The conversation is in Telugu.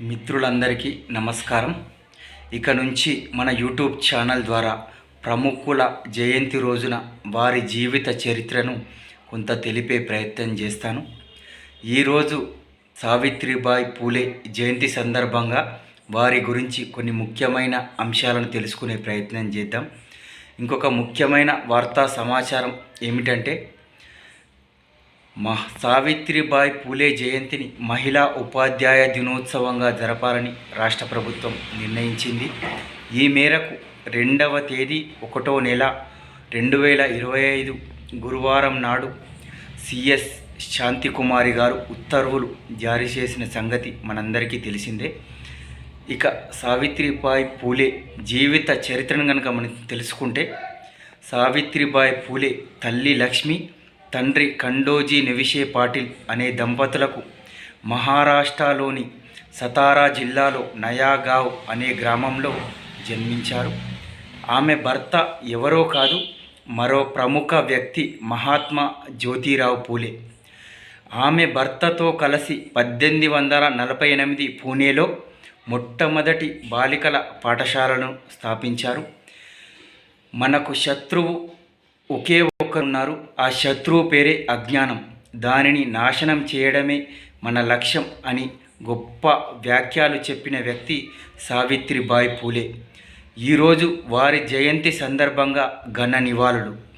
మిత్రులందరికీ నమస్కారం. ఇక నుంచి మన యూట్యూబ్ ఛానల్ ద్వారా ప్రముఖుల జయంతి రోజున వారి జీవిత చరిత్రను కొంత తెలిపే ప్రయత్నం చేస్తాను. ఈరోజు సావిత్రిబాయి పూలే జయంతి సందర్భంగా వారి గురించి కొన్ని ముఖ్యమైన అంశాలను తెలుసుకునే ప్రయత్నం చేద్దాం. ఇంకొక ముఖ్యమైన వార్తా సమాచారం ఏమిటంటే మహ సావిత్రిబాయి పూలే జయంతిని మహిళా ఉపాధ్యాయ దినోత్సవంగా జరపాలని రాష్ట్ర ప్రభుత్వం నిర్ణయించింది. ఈ మేరకు రెండవ తేదీ ఒకటో నెల రెండు వేల ఇరవై ఐదు గురువారం నాడు సిఎస్ శాంతికుమారి గారు ఉత్తర్వులు జారీ చేసిన సంగతి మనందరికీ తెలిసిందే. ఇక సావిత్రిబాయి పూలే జీవిత చరిత్రను కనుక మనం తెలుసుకుంటే సావిత్రిబాయి పూలే తల్లి లక్ష్మి తండ్రి ఖండోజీ నెవిషే పాటిల్ అనే దంపతులకు మహారాష్ట్రలోని సతారా జిల్లాలో నయాగావ్ అనే గ్రామంలో జన్మించారు. ఆమె భర్త ఎవరో కాదు మరో ప్రముఖ వ్యక్తి మహాత్మా జ్యోతిరావు పూలే. ఆమె భర్తతో కలిసి పద్దెనిమిది వందల నలభై ఎనిమిది పూణేలో మొట్టమొదటి బాలికల పాఠశాలను స్థాపించారు. మనకు శత్రువు ఒకే ఒక్కరున్నారు. ఆ శత్రువు పేరే అజ్ఞానం. దానిని నాశనం చేయడమే మన లక్ష్యం అని గొప్ప వ్యాఖ్యలు చెప్పిన వ్యక్తి సావిత్రిబాయి పూలే. ఈరోజు వారి జయంతి సందర్భంగా ఘన నివాళులు.